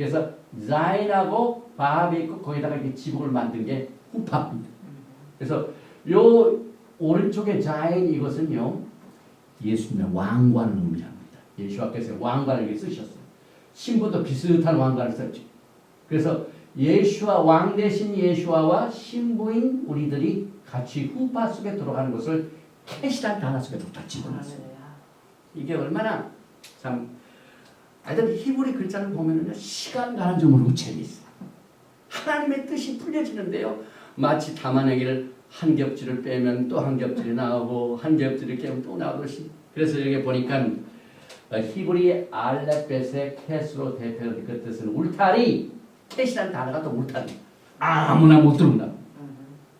그래서 자인하고 바합이 있고 거기다가 이렇게 지붕을 만든 게 후파입니다. 그래서 요 오른쪽에 자인 이것은요 예수님의 왕관을 의미합니다. 예수와께서 왕관을 쓰셨어요. 신부도 비슷한 왕관을 썼죠. 그래서 예수와 왕 대신 예수와와 신부인 우리들이 같이 후파 속에 들어가는 것을 캐시란 단어 속에 다 집어넣었어요. 이게 얼마나 참 하여튼 히브리 글자를 보면은요 시간 가는 줄 모르고 재미있어요. 하나님의 뜻이 풀려지는데요. 마치 담아내기를 한 겹지를 빼면 또 한 겹질이 나오고 한 겹지를 깨면 또 나오듯이 그래서 여기 보니까 어, 히브리 알레벳의 캐스로 대표된 그 뜻은 울타리 캐시라는 단어가 또 울타리 아무나 못 들어온다.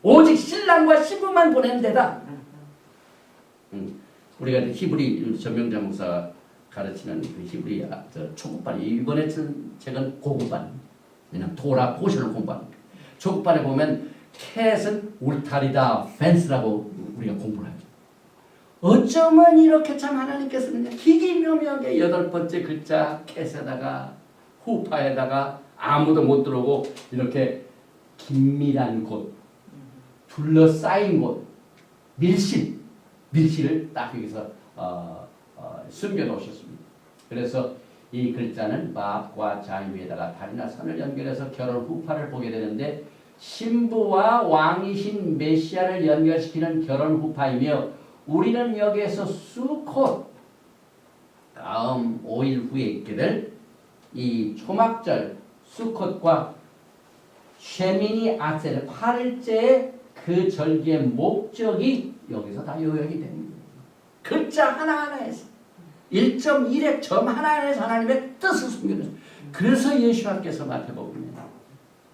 오직 신랑과 신부만 보내는 데다. 음, 우리가 히브리 전명자 목사 가르치는 그 히브리 아, 저 초급반 이번에 쓴 책은 고급반 왜냐면 토라 포션을 공부하니까 초급반에 보면 캣은 울타리다 펜스라고 우리가 공부를 하죠. 어쩌면 이렇게 참 하나님께서는 기기묘묘하게 여덟 번째 글자 캣에다가 후파에다가 아무도 못 들어오고 이렇게 긴밀한 곳 둘러싸인 곳 밀실 밀실을 딱 여기서 어, 어, 숨겨 놓으셨습니다. 그래서 이 글자는 마압과 자인 위에다가 달이나 선을 연결해서 결혼 후파를 보게 되는데 신부와 왕이신 메시아를 연결시키는 결혼 후파이며 우리는 여기에서 수콧 다음 5일 후에 있게 될 이 초막절 수콧과 쉐미니 아셀 8일째의 그 절기의 목적이 여기서 다 요약이 됩니다. 글자 하나하나에서 1.1의 점 하나하나에서 하나님의 뜻을 숨겨놓습니다. 그래서 예수님께서 마태복음에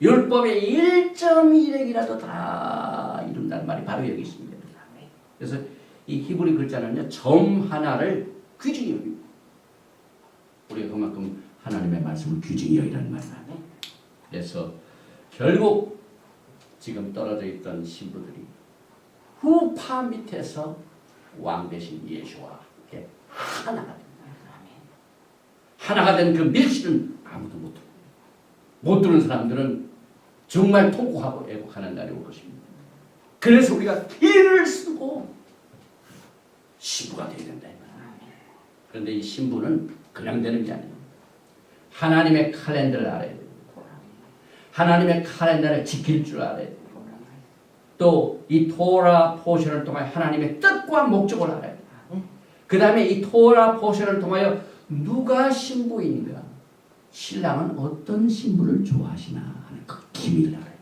율법의 1.1핵이라도 다 이룬다는 말이 바로 여기 있습니다. 그래서 이 히브리 글자는요 점 하나를 귀중히 여깁니다. 우리가 그만큼 하나님의 말씀을 귀중히 여기라는 말이에요. 그래서 결국 지금 떨어져 있던 신부들이 후파 밑에서 왕 대신 예수와 하나가 됩니다. 하나가 된 그 밀실은 아무도 못 들어. 못 들은 사람들은 정말 통곡하고 애곡하는 날이 올 것입니다. 그래서 우리가 피를 쓰고 신부가 되어야 된다. 그런데 이 신부는 그냥 되는 게 아니에요. 하나님의 칼렌더를 알아야 돼요. 하나님의 칼렌더를 지킬 줄 알아야 돼요. 또이 토라 포션을 통하여 하나님의 뜻과 목적을 알아야 돼요. 그 다음에 이 토라 포션을 통하여 누가 신부인가? 신랑은 어떤 신부를 좋아하시나 하는 그 기밀을 알아야 돼요.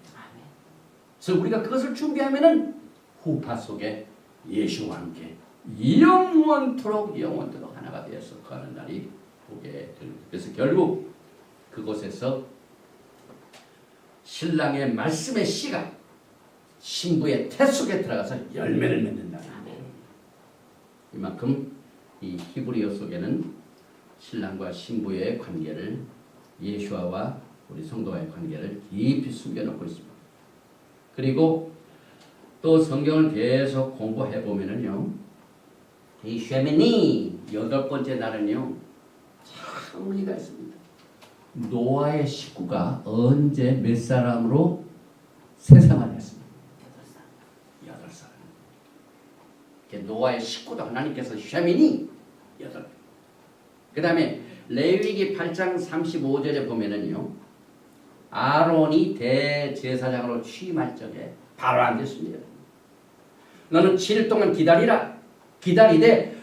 그래서 우리가 그것을 준비하면은 후파 속에 예수와 함께 영원토록 영원토록 하나가 되어서 가는 날이 보게 됩니다. 그래서 결국 그곳에서 신랑의 말씀의 씨가 신부의 태 속에 들어가서 열매를 거예요. 이만큼 이 히브리어 속에는 신랑과 신부의 관계를 예수와와 우리 성도와의 관계를 깊이 숨겨놓고 있습니다. 그리고 또 성경을 계속 공부해 보면은요, 이 쉐미니 여덟 번째 날은요, 참 의미가 있습니다. 노아의 식구가 언제 몇 사람으로 세상을 했습니다. 여덟 사람. 이렇게 노아의 식구도 하나님께서 쉐미니 여덟. 그 다음에 레위기 8장 35절에 보면은요, 아론이 대제사장으로 취임할 적에 바로 앉았습니다. 너는 7일 동안 기다리라. 기다리되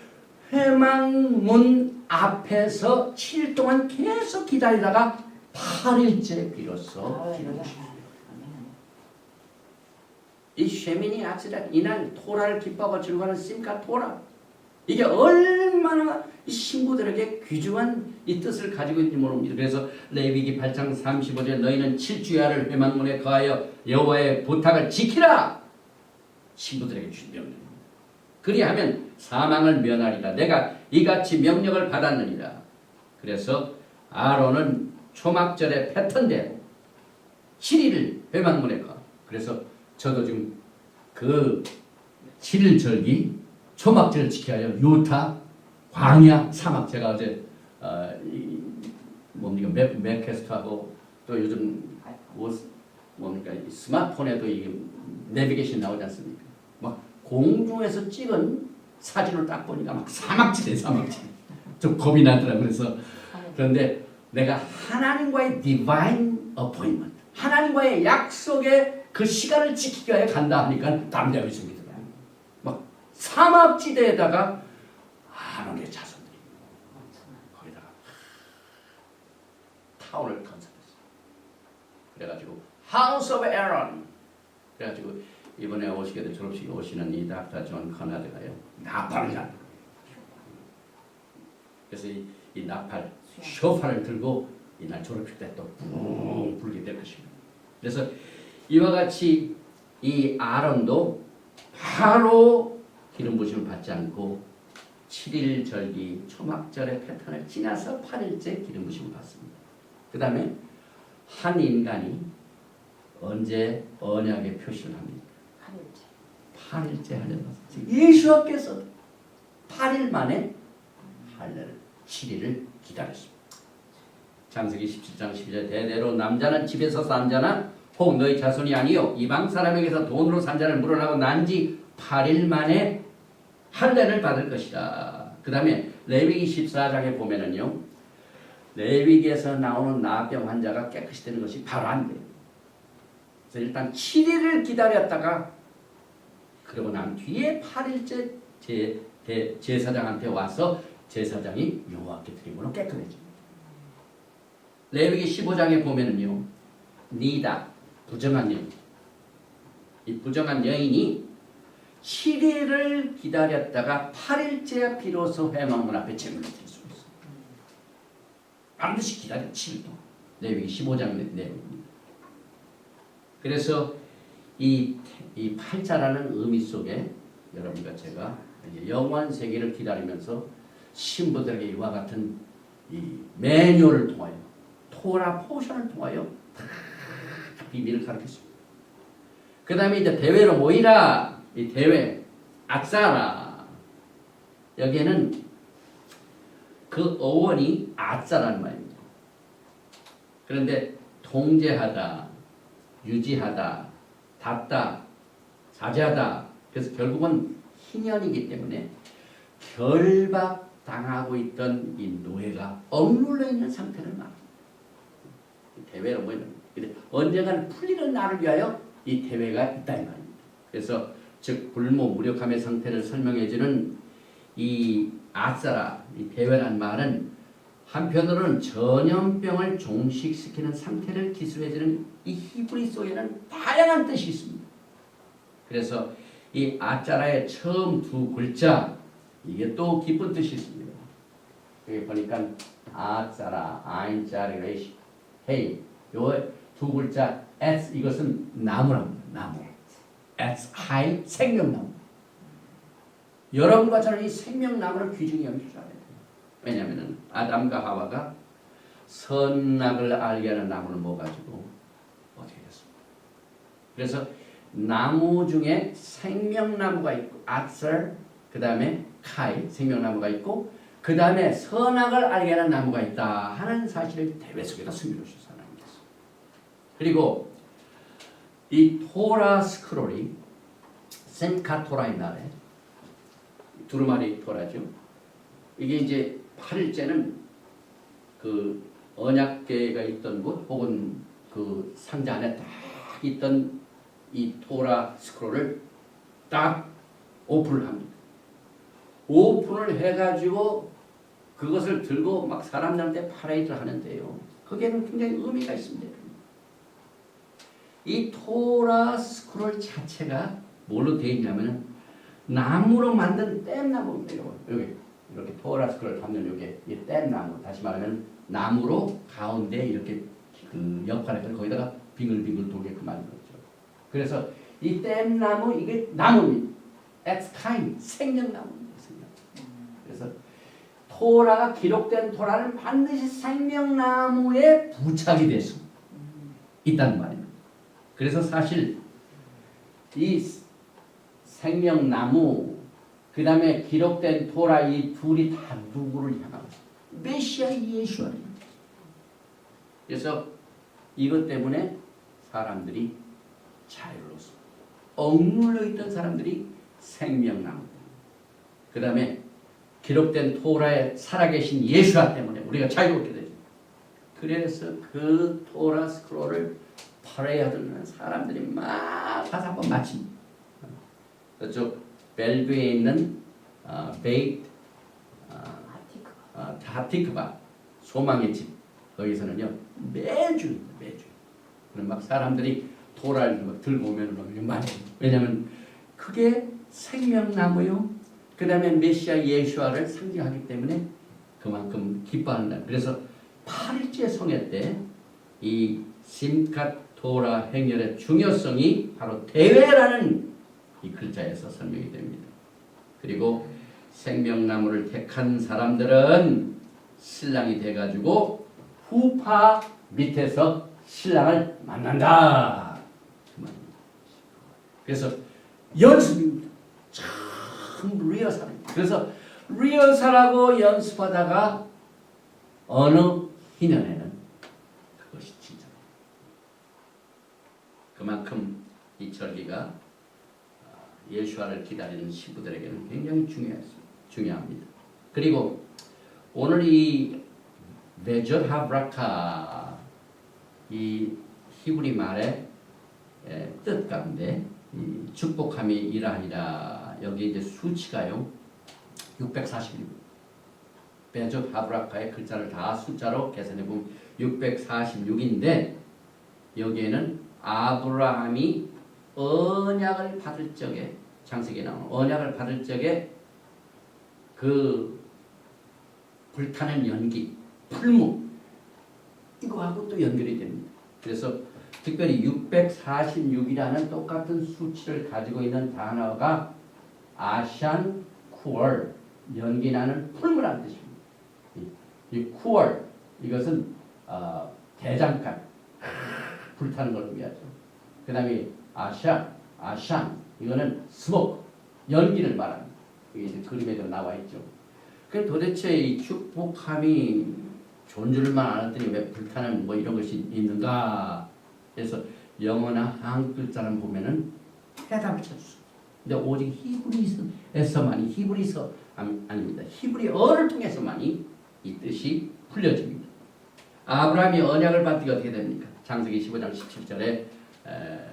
회망문 앞에서 7일 동안 계속 기다리다가 8일째 비로소 기름 주십니다. 이 쉐미니 아치라 이날 토라를 기뻐하고 즐거워하는 심카 토라 이게 얼마나 이 신부들에게 귀중한 이 뜻을 가지고 있는지 모릅니다. 그래서 레위기 8장 35절 너희는 칠주야를 회망문에 거하여 여호와의 부탁을 지키라 신부들에게 주신 명령. 그리하면 사망을 면하리라. 내가 이같이 명령을 받았느니라. 그래서 아론은 초막절의 패턴대로 7일을 회망문에 가. 그래서 저도 지금 그 7일 절기 초막절을 지켜야 유타, 광야, 사막. 제가 어제 어, 이 뭡니까 맥 맥캐스트하고 또 요즘 뭐 뭡니까 이 스마트폰에도 이게 내비게이션 나오지 않습니까? 막 공중에서 찍은 사진을 딱 보니까 막 사막지대 사막지대 좀 겁이 나더라 그래서 그런데 내가 하나님과의 디바인 어포인먼트 하나님과의 약속의 그 시간을 지키기 위해 간다 하니까 담대하게 막 사막지대에다가 아론의 자손들이 거기다가 타운을 건설했어 그래가지고 House of Aaron 그래가지고 이번에 오시게 된 졸업식에 오시는 이 닥터 존 커나드가요 나팔을 잘 불어요. 그래서 이, 이 나팔 쇼파를 들고 이날 졸업식 때또뿡 불게 될 것입니다. 그래서 이와 같이 이 아론도 바로 기름 부심을 받지 않고 7일 절기 초막절의 패턴을 지나서 8일째 기름 부심을 받습니다. 그 다음에 한 인간이 언제 언약의 표시를 합니까? 8일째 할례를 받습니다. 예수께서 8일 만에 할례를 7일을 기다렸습니다. 장세기 17장 12절 대대로 남자는 집에서 산 자나 혹 너희 자손이 아니요 이방 사람에게서 돈으로 산 자를 물어나고 난 지 8일 만에 할례를 받을 것이다. 그 다음에 레위기 14장에 보면은요 레위기에서 나오는 나병 환자가 깨끗이 되는 것이 바로 안 돼요. 그래서 일단 7일을 기다렸다가 그러고 난 뒤에 8일째 제, 대, 제사장한테 와서 제사장이 여호와께 드림으로 깨끗해집니다. 레위기 15장에 보면은요. 니다 부정한 여인 이 부정한 여인이 7일을 기다렸다가 8일째 비로소 회망문 앞에 제물을 드릴 수 있어요. 반드시 기다려 7일 동안. 레위기 15장 내용입니다. 그래서 이, 이 팔자라는 의미 속에 여러분과 제가 영원 세계를 기다리면서 신부들에게 이와 같은 이 매뉴얼을 통하여 토라 포션을 통하여 다 비밀을 가르쳤습니다. 그 다음에 이제 대회로 모이라 이 대회 아싸라 여기에는 그 어원이 아싸라는 말입니다. 그런데 통제하다, 유지하다, 닫다, 자제하다. 그래서 결국은 희년이기 때문에 결박 당하고 있던 이 노예가 억눌려 있는 상태를 말. 대회로. 근데 언젠가는 풀리는 날을 위하여 이 대회가 있다 이 말입니다. 그래서 즉 불모 무력함의 상태를 설명해주는 이 아싸라 이 대회란 말은 한편으로는 전염병을 종식시키는 상태를 기술해주는 이 히브리 속에는 다양한 뜻이 있습니다. 그래서 이 아짜라의 처음 두 글자 이게 또 깊은 뜻이 있습니다. 여기 보니까 아짜라, 아인짜리, 레시, 헤이 요두 글자 s 이것은 나무랍니다. 나무. 하이 생명나무. 여러분과 저는 이 생명나무를 귀중히 여기셔야 돼요. 왜냐하면 아담과 하와가 선악을 알게 하는 나무를 먹어가지고 어떻게 됐습니까? 그래서 나무 중에 생명나무가 있고 아썰 그 다음에 카이 생명나무가 있고 그 다음에 선악을 알게 하는 나무가 있다 하는 사실을 대회 속에다 하나님께서 그리고 이 토라 스크롤이 센카토라인 날에 두루마리 토라죠 이게 이제 8일째는 그 언약궤가 있던 곳 혹은 그 상자 안에 딱 있던 이 토라 스크롤을 딱 오픈을 합니다. 오픈을 해가지고 그것을 들고 막 사람들한테 파레이드를 하는데요. 거기에는 굉장히 의미가 있습니다. 이 토라 스크롤 자체가 뭘로 되어 있냐면 나무로 만든 뗏나무입니다. 이거. 여기 이렇게 토라 스크롤 담는 이게 이 뗏나무 다시 말하면 나무로 가운데 이렇게 그 역할을 거기다가 빙글빙글 돌게끔 만든 거죠. 그래서 이 뗏나무 이게 나무입니다. 엑스카인 생명나무입니다. 생명. 그래서 토라가 기록된 토라는 반드시 생명나무에 부착이 돼서 있다는 말입니다. 그래서 사실 이 생명나무 그 다음에 기록된 토라 이 둘이 다 누구를 향하고 메시아 예수를 그래서 이것 때문에 사람들이 자유로서 억눌려 있던 사람들이 생명나무. 그 다음에 기록된 토라에 살아계신 예수와 때문에 우리가 자유롭게 되죠. 그래서 그 토라 스크롤을 퍼레이하던 사람들이 막 가서 한번 마칩니다. 저쪽 벨그에 있는 어, 베이트 어, 어, 다티크바 소망의 집 거기서는요 매주 매주. 그럼 막 사람들이 도라를 막 들고 오면 막 많이 왜냐하면 그게 생명나무요. 그 다음에 메시아 예수아를 상징하기 때문에 그만큼 기뻐한다 그래서 8일째 성회 때 이 심캇 도라 행렬의 중요성이 바로 대회라는 이 글자에서 설명이 됩니다 그리고 생명나무를 택한 사람들은 신랑이 돼가지고 후파 밑에서 신랑을 만난다. 그. 그래서 연습입니다. 참 리허설입니다. 그래서 리허설하고 연습하다가 어느 희년에는 그것이 진짜 그만큼 이 절기가 아, 예수와를 기다리는 신부들에게는 굉장히. 중요합니다. 그리고 오늘 이 베절 하브라카 이 히브리 말의 에, 뜻 가운데 이 축복함이 이라니라 여기 이제 수치가요 641. 베절 하브라카의 글자를 다 숫자로 계산해 보면 646인데 여기에는 아브라함이 언약을 받을 적에 장세기에 나오는 언약을 받을 적에 그 불타는 연기, 풀무 이거하고 또 연결이 됩니다. 그래서 특별히 646이라는 똑같은 수치를 가지고 있는 단어가 아샨 쿠얼 연기 나는 풀무라는 뜻입니다. 이, 이 쿠얼 이것은 어, 대장간 불타는 걸 의미하죠. 그 다음에 아샤 아샨 이거는 스모크 연기를 말합니다. 이게 이제 그림에도 나와 있죠. 그 도대체 이 축복함이 존줄만 알았더니 왜 불타는 뭐 이런 것이 있는가? 그래서 영어나 한국 글자를 보면은 해답을 찾수. 근데 오직 히브리서에서만이 히브리서 아닙니다. 히브리어를 통해서만이 이 뜻이 풀려집니다. 아브라함이 언약을 받기 어떻게 됩니까? 창세기 15장 17절에 에,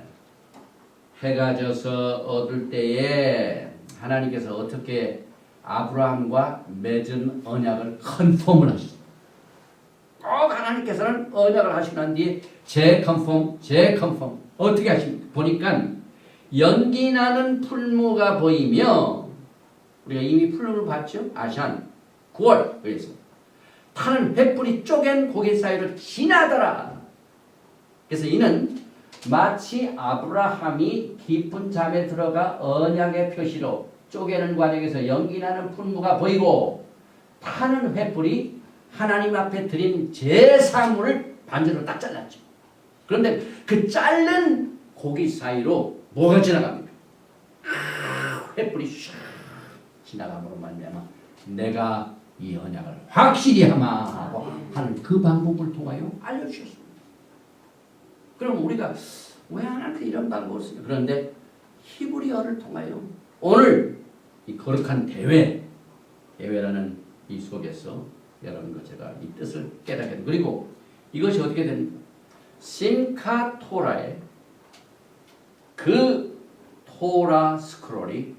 해가 져서 어둘 때에 하나님께서 어떻게 아브라함과 맺은 언약을 컨펌을 하셨습니다. 꼭 하나님께서는 언약을 하시고 난 뒤에 재컨펌, 재컨펌 어떻게 하십니까? 보니까 연기 나는 풀무가 보이며 우리가 이미 풀무를 봤죠? 아샨 9월 그래서 타는 횃불이 쪼갠 고개 사이로 지나더라. 그래서 이는 마치 아브라함이 깊은 잠에 들어가 언약의 표시로 쪼개는 과정에서 연기나는 풀무가 보이고 타는 횃불이 하나님 앞에 드린 제사물을 반지로 딱 잘랐죠. 그런데 그 자른 고기 사이로 뭐가 지나갑니까? 아, 횃불이 슉 지나감으로 말미암아 내가 이 언약을 확실히 하마하고 하는 그 방법을 통하여 알려주셨습니다. 그럼 우리가 왜 하나님께 이런 방법을 쓰냐? 그런데 히브리어를 통하여 오늘 이 거룩한 대회, 대회라는 이 속에서 여러분과 제가 이 뜻을 깨닫게 됩니다. 그리고 이것이 어떻게 됩니까? 심카 토라의 그 토라 스크롤이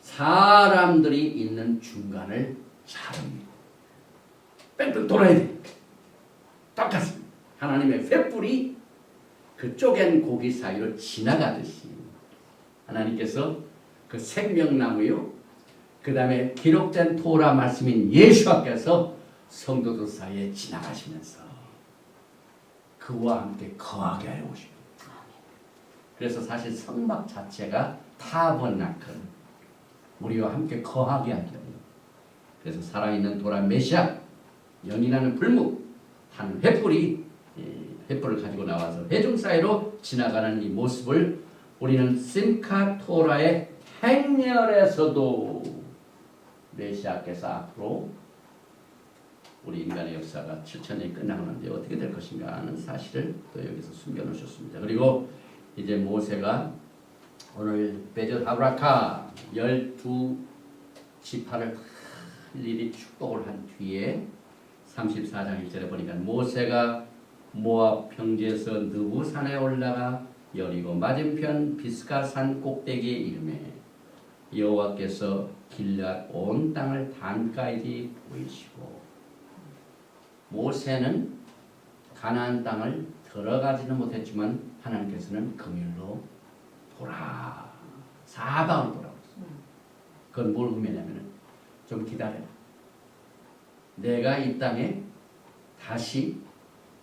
사람들이 있는 중간을 자릅니다. 뺑뺑 돌아야 돼. 똑같습니다. 하나님의 횃불이 그 쪼갠 고기 사이로 지나가듯이 하나님께서 그 생명나무요 그 다음에 기록된 토라 말씀인 예수께서 성도들 사이에 지나가시면서 그와 함께 거하게 하여 오십니다. 그래서 사실 성막 자체가 타버나클 우리와 함께 거하게 위해 그래서 살아있는 도라 메시아 연인하는 불무 한 횃불이 횃불을 가지고 나와서 회중 사이로 지나가는 이 모습을 우리는 심카 토라의 행렬에서도 메시아께서 앞으로 우리 인간의 역사가 7천년이 끝나가는데 어떻게 될 것인가 하는 사실을 또 여기서 숨겨놓으셨습니다. 그리고 이제 모세가 오늘 베젓 아브라카 열두 지파를 일일이 축복을 한 뒤에 34장 1절에 보니까 모세가 모압 평지에서 느부 산에 올라가 여리고 맞은편 비스가 산 꼭대기에 이름에 여호와께서 길앗 온 땅을 단까지 보이시고 모세는 가나안 땅을 들어가지는 못했지만 하나님께서는 금일로 돌아 사방을 돌아오셨어요. 그건 뭘 의미하냐면은 좀 기다려라. 내가 이 땅에 다시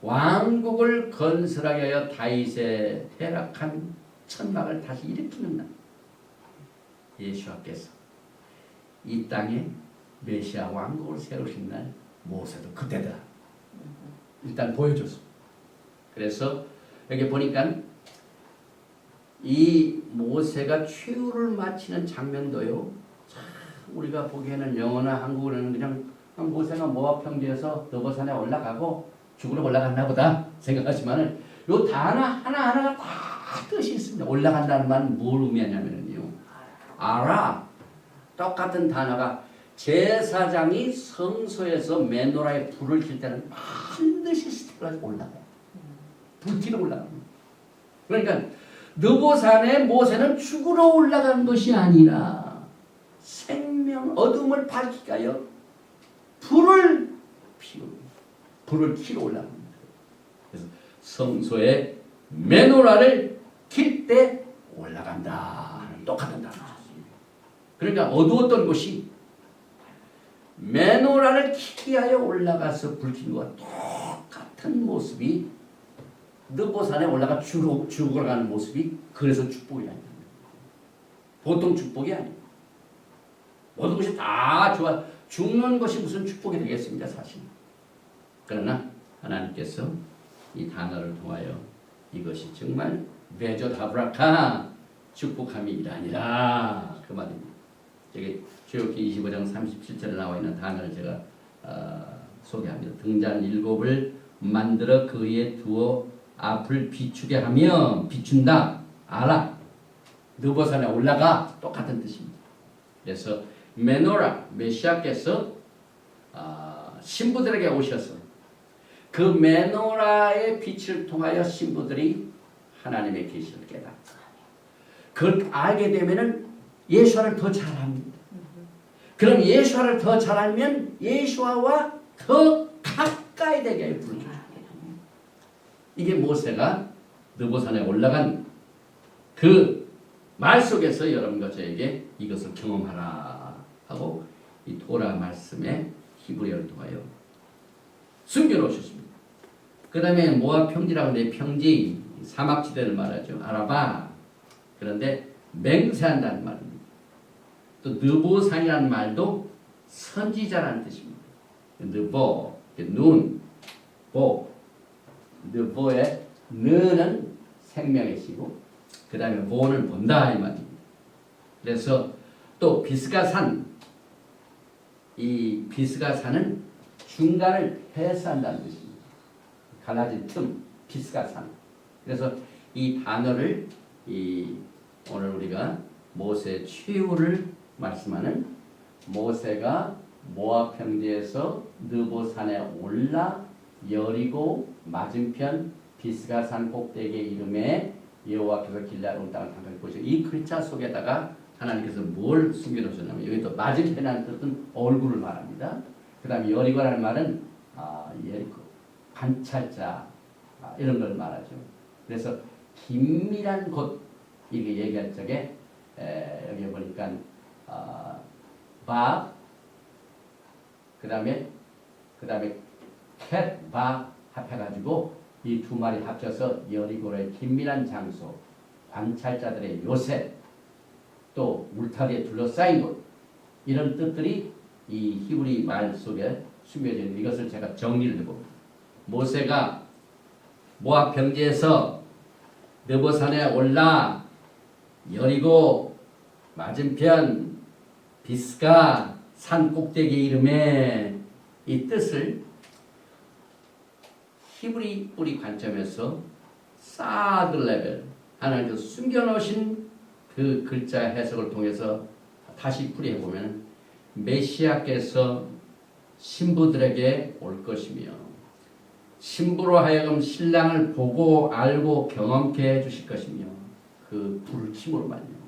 왕국을 건설하게 하여 다윗의 퇴락한 천막을 다시 일으키는 날. 예수와께서 이 땅에 메시아 왕국을 세우신 날 모세도 그때다. 일단 보여줬어. 그래서 여기 보니까 이 모세가 최후를 마치는 장면도요. 참 우리가 보기에는 영어나 한국어는 그냥 모세가 모압 평지에서 너버산에 올라가고 죽으러 올라갔나 보다 생각하지만은 요 단어 하나 하나가 다 뜻이 있습니다. 올라간다는 말은 뭘 의미하냐면요. 알아. 똑같은 단어가 제사장이 성소에서 메노라에 불을 킬 때는 반드시 스텝을 올라가요. 불길을 올라갑니다. 그러니까 느보산에 모세는 죽으러 올라간 것이 아니라 생명 어둠을 밝히기 위하여 불을 피우 불을 키러 올라갑니다. 그래서 성소에 메노라를 킬 때 올라간다. 똑같은 단어. 그러니까 어두웠던 곳이 메노라를 키기 위하여 올라가서 불킨 것과 똑같은 모습이 느보산에 올라가 죽어, 죽어가는 모습이 그래서 축복이 아닙니다. 보통 축복이 아니에요. 모든 것이 다 좋아. 죽는 것이 무슨 축복이 되겠습니까, 사실. 그러나 하나님께서 이 단어를 통하여 이것이 정말 베조 다브라카 축복함이 일아니라 그 말입니다. 저기 주역기 25장 37절에 나와 있는 단어를 제가 어, 소개합니다. 등잔 일곱을 만들어 그 위에 두어 앞을 비추게 하며 비춘다. 알아. 느보산에 올라가 똑같은 뜻입니다. 그래서 메노라 메시아께서 아, 신부들에게 오셔서 그 메노라의 빛을 통하여 신부들이 하나님의 계시를 깨닫다. 그걸 알게 되면은 예수와를 더잘 압니다. 그럼 예수와를 더잘 알면 예수와와 더 가까이 되게 부르죠. 이게 모세가 느보산에 올라간 그 말 속에서 여러분과 저에게 이것을 경험하라 하고 이 토라 말씀에 히브리어를 통하여 숨겨놓으셨습니다. 그 다음에 모압 평지라고 하는데 평지 사막지대를 말하죠. 아라바 그런데 맹세한다는 말입니다. 또 느보산이라는 말도 선지자라는 뜻입니다. 느보, 눈, 보, 느보의 느는 생명의 시고 그 다음에 보는 본다 이 말입니다. 그래서 또 비스가산 이 비스가산은 중간을 패스한다는 뜻입니다. 갈라진 틈 비스가산. 그래서 이 단어를 이 오늘 우리가 모세 최후를 말씀하는 모세가 모압 평지에서 느보산에 올라 여리고 맞은편 비스가산 꼭대기에 이름에 여호와께서 길라를 온 땅을 당장 보시고 이 글자 속에다가 하나님께서 뭘 숨겨놓으셨냐면 여기 또 맞은편이라는 뜻은 얼굴을 말합니다. 그 다음에 여리고라는 말은 아, 예리고 관찰자 아, 이런 걸 말하죠. 그래서 긴밀한 곳 이게 얘기할 적에 에, 여기 보니까 아, 바, 그 다음에 그 다음에 캣, 바 합해가지고 이 두 마리 합쳐서 여리고의 긴밀한 장소, 관찰자들의 요새, 또 울타리에 둘러싸인 곳 이런 뜻들이 이 히브리 말 속에 숨겨져 있는 이것을 제가 정리를 해봅니다. 모세가 모압 평지에서 느보산에 올라 여리고 맞은편 비스가 산 꼭대기 이름에 이 뜻을 히브리 뿌리 관점에서 사드 레벨 하나님 그 숨겨놓으신 그 글자 해석을 통해서 다시 풀이해 보면 메시아께서 신부들에게 올 것이며 신부로 하여금 신랑을 보고 알고 경험케 해 주실 것이며 그 불을 힘으로만요.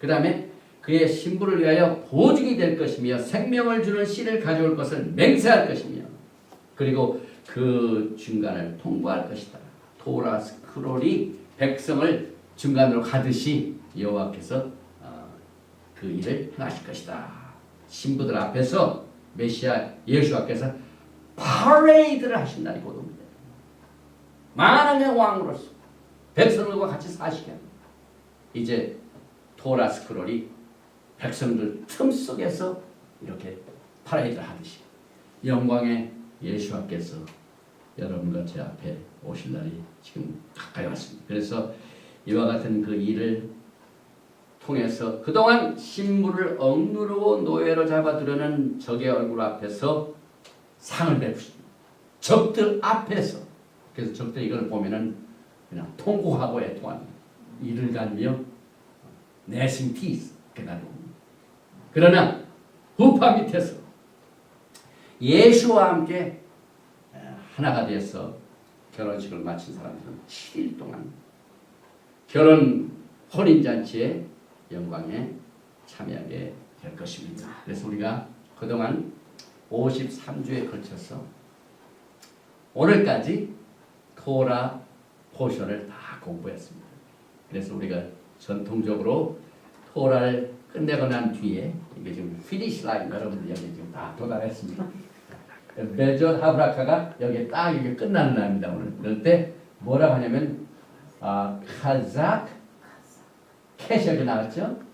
그 다음에 그의 신부를 위하여 보증이 될 것이며 생명을 주는 씨를 가져올 것을 맹세할 것이며 그리고 그 중간을 통과할 것이다. 토라 스크롤이 백성을 중간으로 가듯이 여호와께서 어, 그 일을 행하실 것이다. 신부들 앞에서 메시아 예수와께서 파레이드를 하신 날이 곧 옵니다. 만왕의 왕으로서 백성들과 같이 사시게 합니다. 이제 토라 스크롤이 백성들 틈 속에서 이렇게 파레이드를 하듯이 영광의 예수와께서 여러분과 제 앞에 오실 날이 지금 가까이 왔습니다. 그래서 이와 같은 그 일을 통해서 그동안 신부를 억누르고 노예로 잡아두려는 적의 얼굴 앞에서 상을 베푸십니다. 적들 앞에서 그래서 적들이 이걸 보면은 그냥 통곡하고 애통합니다. 이를 갈며 내심 피스 옵니다. 그러나 우파 밑에서 예수와 함께 하나가 되어서 결혼식을 마친 사람들은 7일 동안 결혼 혼인잔치에 영광에 참여하게 될 것입니다. 그래서 우리가 그동안 53주에 걸쳐서 오늘까지 토라 포션을 다 공부했습니다. 그래서 우리가 전통적으로 토라를 끝내고 난 뒤에 이게 지금 피니시 라인 여러분들 여기 지금 다 도달했습니다. 베전 하브라카가 여기 딱 이게 끝나는 날입니다 오늘. 그럴 때 뭐라고 하냐면 아 카자크 캐시 여기 나왔죠?